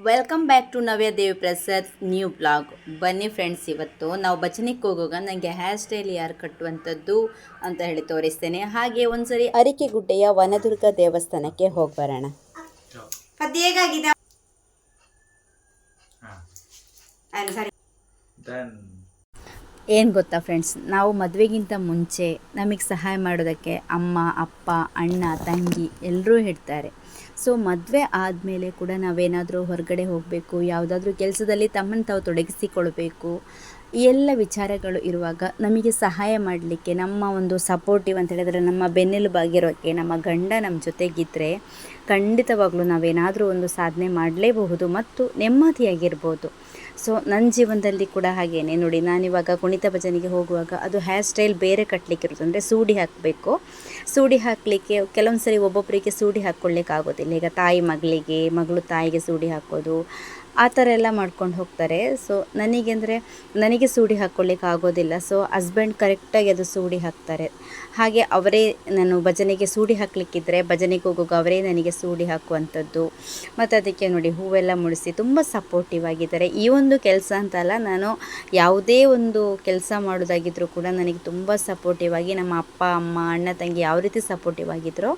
Welcome back to Navya Devi Prasad new blog ಬನ್ನಿ friends ಇವತ್ತು ನಾವು ಭಜನೆಗೆ ಹೋಗುವಾಗ ನನಗೆ ಹೇರ್ ಸ್ಟೈಲ್ ಯಾರು ಕಟ್ಟುವಂಥದ್ದು ಅಂತ ಹೇಳಿ ತೋರಿಸ್ತೇನೆ. ಹಾಗೆ ಒಂದ್ಸರಿ ಅರಿಕೆಗುಡ್ಡೆಯ ವನದುರ್ಗ ದೇವಸ್ಥಾನಕ್ಕೆ ಹೋಗಿ ಬರೋಣ. ಅದು ಹೇಗಾಗಿದೆ Done. ಏನು ಗೊತ್ತಾ ಫ್ರೆಂಡ್ಸ್ ನಾವು ಮದುವೆಗಿಂತ ಮುಂಚೆ ನಮಗೆ ಸಹಾಯ ಮಾಡೋದಕ್ಕೆ ಅಮ್ಮ ಅಪ್ಪ ಅಣ್ಣ ತಂಗಿ ಎಲ್ಲರೂ ಇರ್ತಾರೆ. ಸೊ ಮದುವೆ ಆದಮೇಲೆ ಕೂಡ ನಾವೇನಾದರೂ ಹೊರಗಡೆ ಹೋಗಬೇಕು, ಯಾವುದಾದ್ರೂ ಕೆಲಸದಲ್ಲಿ ತಮ್ಮನ್ನು ತಾವು ತೊಡಗಿಸಿಕೊಳ್ಬೇಕು, ಈ ಎಲ್ಲ ವಿಚಾರಗಳು ಇರುವಾಗ ನಮಗೆ ಸಹಾಯ ಮಾಡಲಿಕ್ಕೆ, ನಮ್ಮ ಒಂದು ಸಪೋರ್ಟಿವ್ ಅಂತ ಹೇಳಿದ್ರೆ ನಮ್ಮ ಬೆನ್ನೆಲುಬಾಗಿರೋಕ್ಕೆ ನಮ್ಮ ಗಂಡ ನಮ್ಮ ಜೊತೆಗಿದ್ದರೆ ಖಂಡಿತವಾಗ್ಲೂ ನಾವೇನಾದರೂ ಒಂದು ಸಾಧನೆ ಮಾಡಲೇಬಹುದು ಮತ್ತು ನೆಮ್ಮದಿಯಾಗಿರ್ಬೋದು. ಸೊ ನನ್ನ ಜೀವನದಲ್ಲಿ ಕೂಡ ಹಾಗೇನೆ. ನೋಡಿ, ನಾನಿವಾಗ ಕುಣಿತ ಭಜನೆಗೆ ಹೋಗುವಾಗ ಅದು ಹೇರ್ ಸ್ಟೈಲ್ ಬೇರೆ ಕಟ್ಟಲಿಕ್ಕೆ ಇರುತ್ತೆ ಅಂದರೆ ಸೂಡಿ ಹಾಕಬೇಕು. ಸೂಡಿ ಹಾಕಲಿಕ್ಕೆ ಕೆಲವೊಂದು ಸರಿ ಒಬ್ಬೊಬ್ಬರಿಗೆ ಸೂಡಿ ಹಾಕ್ಕೊಳ್ಳಿಕ್ಕೆ ಆಗೋದಿಲ್ಲ ಈಗ ತಾಯಿ ಮಗಳಿಗೆ, ಮಗಳು ತಾಯಿಗೆ ಸೂಡಿ ಹಾಕೋದು ಆ ಥರ ಎಲ್ಲ ಮಾಡ್ಕೊಂಡು ಹೋಗ್ತಾರೆ. ಸೊ ನನಗೆ ಅಂದರೆ ನನಗೆ ಸೂಡಿ ಹಾಕ್ಕೊಳ್ಳಿಕ್ಕೆ ಆಗೋದಿಲ್ಲ. ಸೊ ಹಸ್ಬೆಂಡ್ ಕರೆಕ್ಟಾಗಿ ಅದು ಸೂಡಿ ಹಾಕ್ತಾರೆ. ಹಾಗೆ ಅವರೇ ನಾನು ಭಜನೆಗೆ ಸೂಡಿ ಹಾಕಲಿಕ್ಕಿದ್ರೆ ಭಜನೆಗೆ ಹೋಗುವಾಗ ಅವರೇ ನನಗೆ ಸೂಡಿ ಹಾಕುವಂಥದ್ದು. ಮತ್ತು ಅದಕ್ಕೆ ನೋಡಿ ಹೂವೆಲ್ಲ ಮುಡಿಸಿ ತುಂಬ ಸಪೋರ್ಟಿವ್ ಆಗಿದ್ದಾರೆ. ಈ ಒಂದು ಕೆಲಸ ಅಂತಲ್ಲ ನಾನು ಯಾವುದೇ ಒಂದು ಕೆಲಸ ಮಾಡೋದಾಗಿದ್ದರೂ ಕೂಡ ನನಗೆ ತುಂಬ ಸಪೋರ್ಟಿವ್ ಆಗಿ ನಮ್ಮ ಅಪ್ಪ, ಅಮ್ಮ, ಅಣ್ಣ, ತಂಗಿ ಯಾವ ರೀತಿ ಸಪೋರ್ಟಿವ್ ಆಗಿದ್ರೋ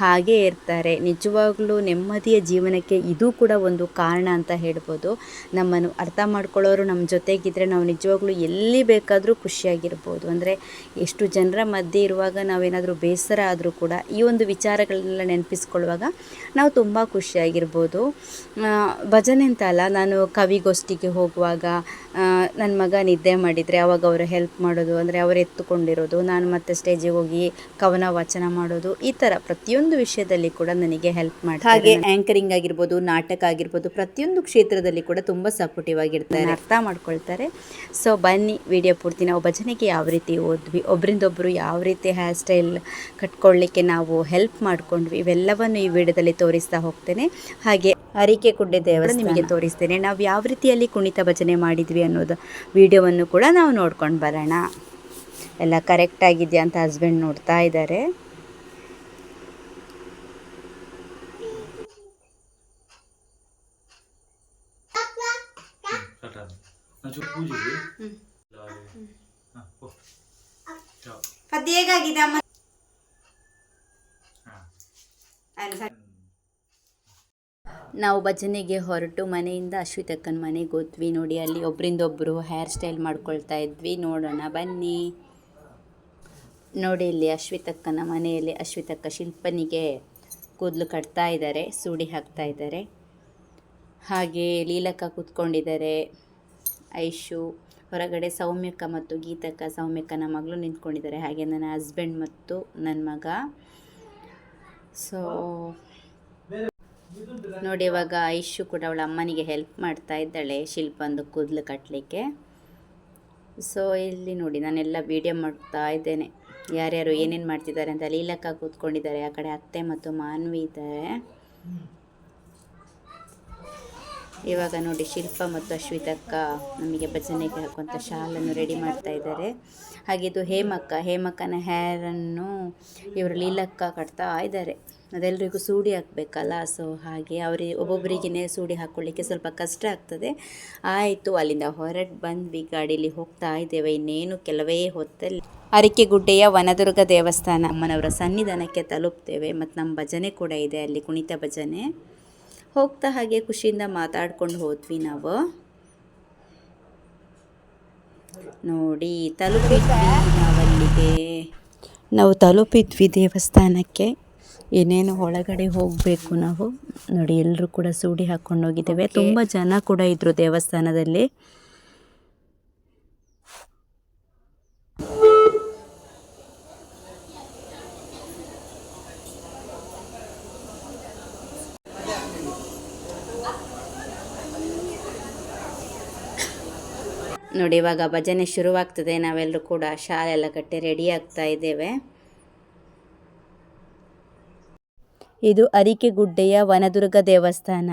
ಹಾಗೇ ಇರ್ತಾರೆ. ನಿಜವಾಗ್ಲೂ ನೆಮ್ಮದಿಯ ಜೀವನಕ್ಕೆ ಇದು ಕೂಡ ಒಂದು ಕಾರಣ ಅಂತ ಹೇಳ್ಬೋದು ನಮ್ಮನ್ನು ಅರ್ಥ ಮಾಡ್ಕೊಳ್ಳೋರು ನಮ್ಮ ಜೊತೆಗಿದ್ದರೆ ನಾವು ನಿಜವಾಗ್ಲೂ ಎಲ್ಲಿ ಬೇಕಾದರೂ ಖುಷಿಯಾಗಿರ್ಬೋದು. ಅಂದರೆ ಎಷ್ಟು ಜನರ ಮಧ್ಯೆ ಇರುವಾಗ ನಾವೇನಾದರೂ ಬೇಸರ ಆದರೂ ಕೂಡ ಈ ಒಂದು ವಿಚಾರಗಳನ್ನೆಲ್ಲ ನೆನಪಿಸ್ಕೊಳ್ಳುವಾಗ ನಾವು ತುಂಬ ಖುಷಿಯಾಗಿರ್ಬೋದು. ಭಜನೆ ಅಂತ ಅಲ್ಲ, ನಾನು ಕವಿಗೋಷ್ಠಿಗೆ ಹೋಗುವಾಗ ನನ್ನ ಮಗ ನಿದ್ದೆ ಮಾಡಿದರೆ ಅವಾಗ ಅವರು ಹೆಲ್ಪ್ ಮಾಡೋದು, ಅಂದರೆ ಅವರು ಎತ್ತುಕೊಂಡಿರೋದು ನಾನು ಮತ್ತೆ ಸ್ಟೇಜಿಗೆ ಹೋಗಿ ಕವನ ವಾಚನ ಮಾಡೋದು, ಈ ಥರ ಪ್ರತಿಯೊಂದು ವಿಷಯದಲ್ಲಿ ಕೂಡ ನನಗೆ ಹೆಲ್ಪ್ ಮಾಡಿ ಹಾಗೆ ಆ್ಯಂಕರಿಂಗ್ ಆಗಿರ್ಬೋದು, ನಾಟಕ ಆಗಿರ್ಬೋದು, ಪ್ರತಿಯೊಂದು ಕ್ಷೇತ್ರದಲ್ಲಿ ಕೂಡ ತುಂಬ ಸಪೋರ್ಟಿವ್ ಆಗಿರ್ತಾರೆ ಅರ್ಥ ಮಾಡ್ಕೊಳ್ತಾರೆ. ಸೊ ಬನ್ನಿ ವಿಡಿಯೋ ಪೂರ್ತಿ ನಾವು ಭಜನೆಗೆ ಯಾವ ರೀತಿ ಓದ್ವಿ ಒಬ್ಬರಿಂದೊಬ್ಬರು ಯಾವ ರೀತಿ ಹೇರ್ ಸ್ಟೈಲ್ ಕಟ್ಕೊಳ್ಳಿಕ್ಕೆ ನಾವು ಹೆಲ್ಪ್ ಮಾಡ್ಕೊಂಡ್ವಿ ಇವೆಲ್ಲವನ್ನು ಈ ವಿಡಿಯೋದಲ್ಲಿ ತೋರಿಸ್ತಾ ಹೋಗ್ತೇನೆ. ಹಾಗೆ ಅರಿಕೆ ಕುಡ್ಡೆ ದೇವರ ನಿಮಗೆ ತೋರಿಸ್ತೇನೆ ನಾವು ಯಾವ ರೀತಿಯಲ್ಲಿ ಕುಣಿತ ಭಜನೆ ಮಾಡಿದ್ವಿ ಅನ್ನೋದು ವಿಡಿಯೋವನ್ನು ಕೂಡ ನಾವು ನೋಡ್ಕೊಂಡು ಬರೋಣ. ಎಲ್ಲ ಕರೆಕ್ಟ್ ಆಗಿದೆಯಾ ಅಂತ ಹಸ್ಬೆಂಡ್ ನೋಡ್ತಾ ಇದ್ದಾರೆ. ಅದು ಹೇಗಾಗಿದೆ ಅಮ್ಮ? ಹಾಂ. ನಾವು ಭಜನೆಗೆ ಹೊರಟು ಮನೆಯಿಂದ ಅಶ್ವಿತಕ್ಕನ ಮನೆಗೆ ಹೋದ್ವಿ ನೋಡಿ ಅಲ್ಲಿ ಒಬ್ಬರಿಂದೊಬ್ಬರು ಹೇರ್ ಸ್ಟೈಲ್ ಮಾಡ್ಕೊಳ್ತಾ ಇದ್ವಿ. ನೋಡೋಣ ಬನ್ನಿ. ನೋಡಿ ಇಲ್ಲಿ ಅಶ್ವಿತಕ್ಕನ ಮನೆಯಲ್ಲಿ ಅಶ್ವಿತಕ್ಕ ಶಿಲ್ಪನಿಗೆ ಕೂದಲು ಕಟ್ತಾ ಇದ್ದಾರೆ ಸೂಡಿ ಹಾಕ್ತಾ ಇದ್ದಾರೆ. ಹಾಗೆ ಲೀಲಕ್ಕ ಕೂತ್ಕೊಂಡಿದ್ದಾರೆ ಐಶು. ಹೊರಗಡೆ ಸೌಮ್ಯಕ್ಕ ಮತ್ತು ಗೀತಕ್ಕ ಸೌಮ್ಯಕ್ಕನ ಮಗಳು ನಿಂತ್ಕೊಂಡಿದ್ದಾರೆ. ಹಾಗೆ ನನ್ನ ಹಸ್ಬೆಂಡ್ ಮತ್ತು ನನ್ನ ಮಗ. ಸೊ ನೋಡಿ ಇವಾಗ ಐಶು ಕೂಡ ಅವಳ ಅಮ್ಮನಿಗೆ ಹೆಲ್ಪ್ ಮಾಡ್ತಾ ಇದ್ದಾಳೆ ಶಿಲ್ಪಂದು ಕೂದಲು ಕಟ್ಟಲಿಕ್ಕೆ ಸೊ ಇಲ್ಲಿ ನೋಡಿ ನಾನೆಲ್ಲ ವೀಡಿಯೋ ಮಾಡ್ತಾ ಇದ್ದೇನೆ. ಯಾರ್ಯಾರು ಏನೇನು ಮಾಡ್ತಿದ್ದಾರೆ ಅಂತ ಲೀಲಕ್ಕ ಕೂತ್ಕೊಂಡಿದ್ದಾರೆ. ಆ ಕಡೆ ಅತ್ತೆ ಮತ್ತು ಮಾನ್ವಿ ಇದ್ದಾರೆ. ಇವಾಗ ನೋಡಿ ಶಿಲ್ಪ ಮತ್ತು ಅಶ್ವಿತಕ್ಕ ನಮಗೆ ಭಜನೆಗೆ ಹಾಕುವಂಥ ಶಾಲನ್ನು ರೆಡಿ ಮಾಡ್ತಾ ಇದ್ದಾರೆ. ಹಾಗೆ ಇದು ಹೇಮಕ್ಕ, ಹೇಮಕ್ಕನ ಹೇರನ್ನು ಇವರು ಲೀಲಕ್ಕ ಕಟ್ತಾ ಇದ್ದಾರೆ. ಅದೆಲ್ಲರಿಗೂ ಸೂಡಿ ಹಾಕಬೇಕಲ್ಲ? ಸೊ ಹಾಗೆ ಅವರಿಗೆ ಒಬ್ಬೊಬ್ಬರಿಗೇ ಸೂಡಿ ಹಾಕ್ಕೊಳ್ಳಿಕ್ಕೆ ಸ್ವಲ್ಪ ಕಷ್ಟ ಆಗ್ತದೆ. ಆಯಿತು, ಅಲ್ಲಿಂದ ಹೊರಟು ಬಂದ್ವಿ. ಗಾಡೀಲಿ ಹೋಗ್ತಾ ಇದ್ದೇವೆ. ಇನ್ನೇನು ಕೆಲವೇ ಹೊತ್ತಲ್ಲಿ ಅರಿಕೆಗುಡ್ಡೆಯ ವನದುರ್ಗ ದೇವಸ್ಥಾನ. ಅಮ್ಮನವರ ಸನ್ನಿಧಾನಕ್ಕೆ ತಲುಪ್ತೇವೆ. ಮತ್ತು ನಮ್ಮ ಭಜನೆ ಕೂಡ ಇದೆ. ಅಲ್ಲಿ ಕುಣಿತ ಭಜನೆ. ಹೋಗ್ತಾ ಹಾಗೆ ಖುಷಿಯಿಂದ ಮಾತಾಡ್ಕೊಂಡು ಹೋದ್ವಿ ನಾವು. ನೋಡಿ ತಲುಪಿದ್ವಿ ನಾವಲ್ಲಿಗೆ. ನಾವು ತಲುಪಿದ್ವಿ ದೇವಸ್ಥಾನಕ್ಕೆ. ಏನೇನು ಒಳಗಡೆ ಹೋಗಬೇಕು ನಾವು? ನೋಡಿ ಎಲ್ಲರೂ ಕೂಡ ಸೂಡಿ ಹಾಕ್ಕೊಂಡು ಹೋಗಿದ್ದೇವೆ. ತುಂಬ ಜನ ಕೂಡ ಇದ್ದರು ದೇವಸ್ಥಾನದಲ್ಲಿ. ನೋಡಿ, ಇವಾಗ ಭಜನೆ ಶುರುವಾಗ್ತದೆ. ನಾವೆಲ್ಲರೂ ಕೂಡ ಶಾಲೆ ಎಲ್ಲ ಕಟ್ಟಿ ರೆಡಿ ಆಗ್ತಾ ಇದ್ದೇವೆ. ಇದು ಅರಿಕೆಗುಡ್ಡೆಯ ವನದುರ್ಗ ದೇವಸ್ಥಾನ.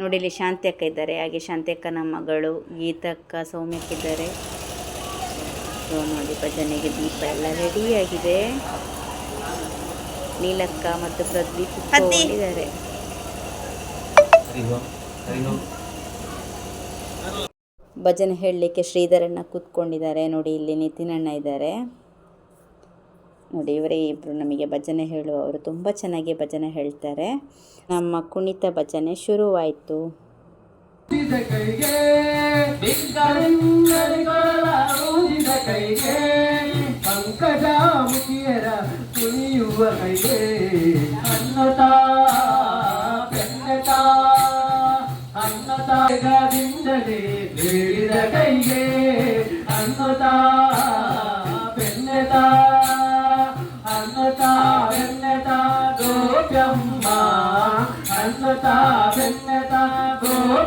ನೋಡಿ, ಇಲ್ಲಿ ಶಾಂತಿ ಅಕ್ಕ ಇದ್ದಾರೆ. ಹಾಗೆ ಶಾಂತಿ ಅಕ್ಕನ ಮಗಳು ಗೀತಕ್ಕ ಸೌಮ್ಯಕ್ಕಿದ್ದಾರೆ ಸೊ ನೋಡಿ, ಭಜನೆಗೆ ದೀಪ ಎಲ್ಲ ರೆಡಿಯಾಗಿದೆ ನೀಲಕ್ಕ ಮತ್ತು ಪ್ರದೀಪ್ ಇದ್ದಾರೆ ಭಜನೆ ಹೇಳಲಿಕ್ಕೆ ಶ್ರೀಧರಣ್ಣ ಕೂತ್ಕೊಂಡಿದ್ದಾರೆ. ನೋಡಿ, ಇಲ್ಲಿ ನಿತಿನ್ ಅಣ್ಣ ಇದ್ದಾರೆ. ನೋಡಿ, ಇವರೇ ಇಬ್ಬರು ನಮಗೆ ಭಜನೆ ಹೇಳುವವರು. ತುಂಬ ಚೆನ್ನಾಗಿ ಭಜನೆ ಹೇಳ್ತಾರೆ. ನಮ್ಮ ಕುಣಿತ ಭಜನೆ ಶುರುವಾಯಿತು. ಕೈಗೆ.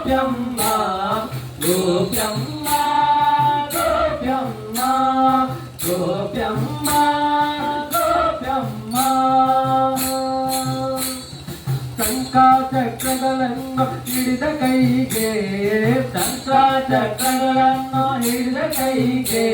ಗೋಪ್ಯಮ್ಮ ಗೋಪ್ಯಮ್ಮ ಗೋಪ್ಯಮ್ಮ ಗೋಪ್ಯಮ್ಮ ಗೋಪ್ಯಮ್ಮ ಶಂಕಾಚಕ್ರಗಳನ್ನು ಹಿಡಿದ ಕೈಗೆ ಶಂಕಾಚಕ್ರಗಳನ್ನು ಹಿಡಿದ ಕೈಗೆ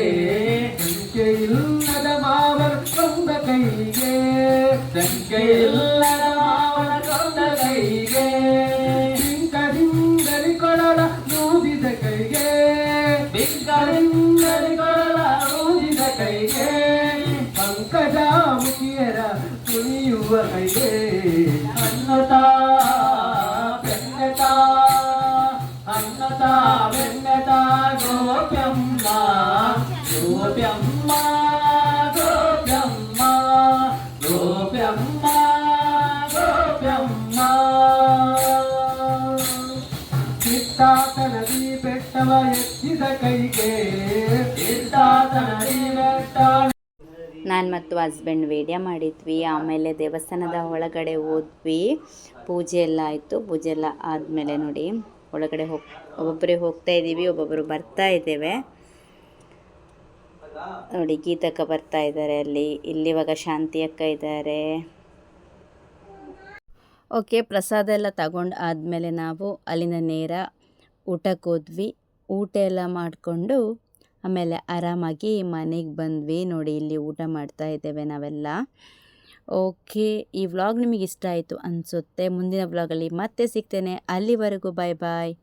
ಕೈಗೆ ಪಂಕಜಾಮುಖಿಯರ ಕುಣಿಯುವ ಕೈಗೆ ಅನ್ನತಾ ಬೆನ್ನತಾ ಅನ್ನತಾ ಬೆನ್ನತಾ ಗೋಪ್ಯಮ್ಮ ಗೋಪ್ಯಮ್ಮ ಗೋಪ್ಯಮ್ಮ ಗೋಪ್ಯಮ್ಮ ಗೋಪ್ಯಮ್ಮ ಚಿತ್ತಾತನದಿ ಬೆಟ್ಟವ ಎತ್ತಿದ ಕೈಗೆ ನಾನು ಮತ್ತು ಹಸ್ಬೆಂಡ್ ವೀಡಿಯೋ ಮಾಡಿದ್ವಿ. ಆಮೇಲೆ ದೇವಸ್ಥಾನದ ಒಳಗಡೆ ಹೋದ್ವಿ. ಪೂಜೆ ಎಲ್ಲ ಆಯಿತು. ಪೂಜೆ ಎಲ್ಲ ಆದಮೇಲೆ ನೋಡಿ ಒಳಗಡೆ ಹೋಗಿ ಒಬ್ಬೊಬ್ಬರೇ ಹೋಗ್ತಾ ಇದ್ದೀವಿ ಒಬ್ಬೊಬ್ಬರು ಬರ್ತಾ ಇದ್ದೇವೆ. ನೋಡಿ ಗೀತಕ್ಕ ಬರ್ತಾ ಇದ್ದಾರೆ ಅಲ್ಲಿ. ಇಲ್ಲಿ ಇವಾಗ ಶಾಂತಿ ಅಕ್ಕ ಇದ್ದಾರೆ. ಓಕೆ, ಪ್ರಸಾದ ಎಲ್ಲ ತಗೊಂಡು ಆದಮೇಲೆ ನಾವು ಅಲ್ಲಿನ ನೇರ ಊಟಕ್ಕೆ ಹೋದ್ವಿ. ಊಟ ಎಲ್ಲ ಮಾಡಿಕೊಂಡು ಆಮೇಲೆ ಆರಾಮಾಗಿ ಮನೆಗೆ ಬಂದ್ವಿ. ನೋಡಿ, ಇಲ್ಲಿ ಊಟ ಮಾಡ್ತಾ ಇದ್ದೇವೆ ನಾವೆಲ್ಲ. ಓಕೆ, ಈ ವ್ಲಾಗ್ ನಿಮಗೆ ಇಷ್ಟ ಆಯಿತು ಅನಿಸುತ್ತೆ. ಮುಂದಿನ ವ್ಲಾಗಲ್ಲಿ ಮತ್ತೆ ಸಿಗ್ತೇನೆ. ಅಲ್ಲಿವರೆಗೂ ಬಾಯ್ ಬಾಯ್.